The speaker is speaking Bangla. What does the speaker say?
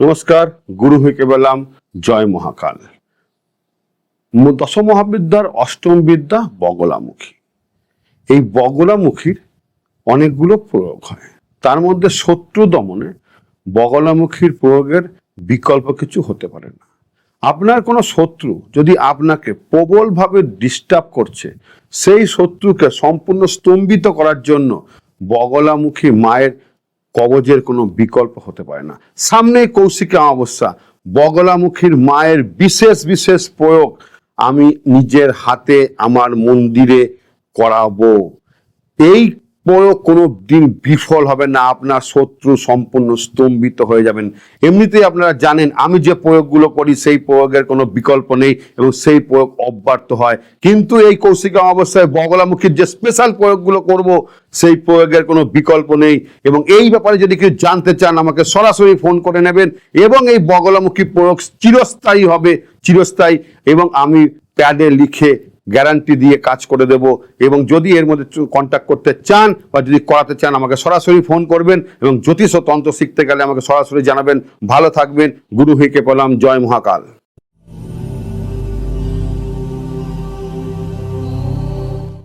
নমস্কার, গুরু হইকে বললাম, জয় মহাকাল। দশম মহাবিদ্যার অষ্টম বিদ্যা বগলামুখী। এই বগলামুখীর অনেকগুলো প্রয়োগ হয়। তার মধ্যে শত্রু দমনে বগলামুখীর প্রয়োগের বিকল্প কিছু হতে পারে না। আপনার কোনো শত্রু যদি আপনাকে প্রবলভাবে ডিস্টার্ব করছে, সেই শত্রুকে সম্পূর্ণ স্তম্ভিত করার জন্য বগলামুখী মায়ের কবজের কোনো বিকল্প হতে পারে না। সামনেই কৌশিক অমাবস্যা, বগলামুখীর মায়ের বিশেষ বিশেষ প্রয়োগ আমি নিজের হাতে আমার মন্দিরে করাবো। এই প্রয়োগ কোনো দিন বিফল হবে না, আপনার শত্রু সম্পূর্ণ স্তম্ভিত হয়ে যাবেন। এমনিতেই আপনারা জানেন, আমি যে প্রয়োগগুলো করি, সেই প্রয়োগের কোনো বিকল্প নেই এবং সেই প্রয়োগ অব্যর্থ হয়। কিন্তু এই কৌশিক অমাবস্যায় বগলামুখীর যে স্পেশাল প্রয়োগগুলো করব, সেই প্রয়োগের কোনো বিকল্প নেই এবং এই ব্যাপারে যদি কেউ জানতে চান, আমাকে সরাসরি ফোন করে নেবেন এবং এই বগলামুখী প্রয়োগ চিরস্থায়ী হবে, চিরস্থায়ী এবং আমি প্যাডে লিখে গ্যারান্টি দিয়ে কাজ করে দেব এবং যদি এর মধ্যে কন্ট্যাক্ট করতে চান বা যদি করাতে চান, আমাকে সরাসরি ফোন করবেন এবং জ্যোতিষ তন্ত্র শিখতে গেলে আমাকে সরাসরি জানাবেন। ভালো থাকবেন। গুরু হইকে পেলাম। জয় মহাকাল।